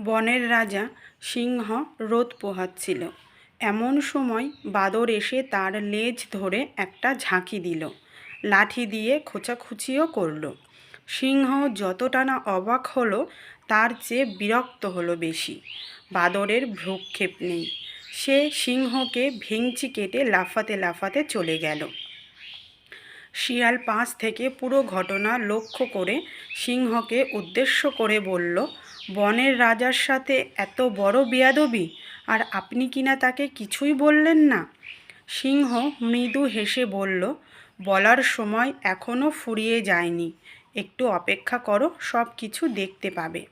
বনের রাজা সিংহ রোদ পোহাচ্ছিল। এমন সময় বাদর এসে তার লেজ ধরে একটা ঝাঁকি দিল। লাঠি দিয়ে খোঁচাখুচিও করল। সিংহ যতটা না অবাক হলো, তার চেয়ে বিরক্ত হলো বেশি। বাদরের ভ্রুক্ষেপ নেই। সে সিংহকে ভেঙচি কেটে লাফাতে লাফাতে চলে গেল। শিয়াল পাশ থেকে পুরো ঘটনা লক্ষ্য করে সিংহকে উদ্দেশ্য করে বলল বনের রাজার সাথে এত বড় বেয়াদবি? আর আপনি কিনা তাকে কিছুই বললেন না? সিংহ মৃদু হেসে বলল, বলার সময় এখনও ফুরিয়ে যায়নি। একটু অপেক্ষা করো, সব কিছু দেখতে পাবে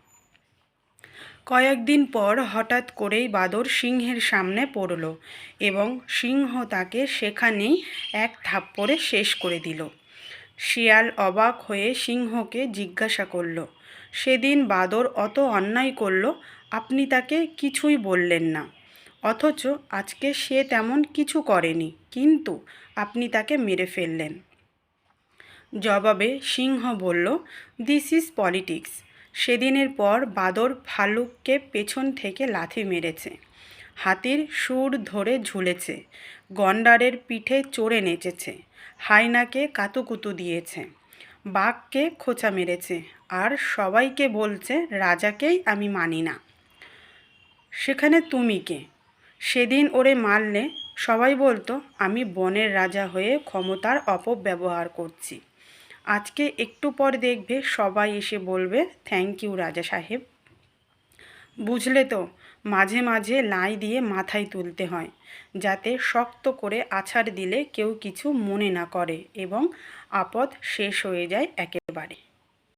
কয়েকদিন পর হঠাৎ করেই বাদর সিংহের সামনে পড়ল এবং সিংহ তাকে সেখানেই এক থাপ্পড়ে শেষ করে দিল। শিয়াল অবাক হয়ে সিংহকে জিজ্ঞাসা করল সেদিন বাদর অত অন্যায় করল, আপনি তাকে কিছুই বললেন না। অথচ আজকে সে তেমন কিছু করেনি, কিন্তু আপনি তাকে মেরে ফেললেন। জবাবে সিংহ বলল দিস ইজ পলিটিক্স সেদিনের পর বাদর ভালুককে পেছন থেকে লাথি মেরেছে। হাতির সুর ধরে ঝুলেছে। গন্ডারের পিঠে চড়ে নেচেছে। হায়নাকে কাতুকুতু দিয়েছে। বাঘকে খোঁচা মেরেছে আর সবাইকে বলছে, রাজাকেই আমি মানি না। সেখানে তুমি কে? সেদিন ওরে মারলে সবাই বলতো, আমি বনের রাজা হয়ে ক্ষমতার অপব্যবহার করছি। আজকে একটু পর দেখবে সবাই এসে বলবে, থ্যাংক ইউ রাজা সাহেব। বুঝলে তো, মাঝে মাঝে লাই দিয়ে মাথায় তুলতে হয়, যাতে শক্ত করে আছাড় দিলে কেউ কিছু মনে না করে এবং আপদ শেষ হয়ে যায় একেবারে।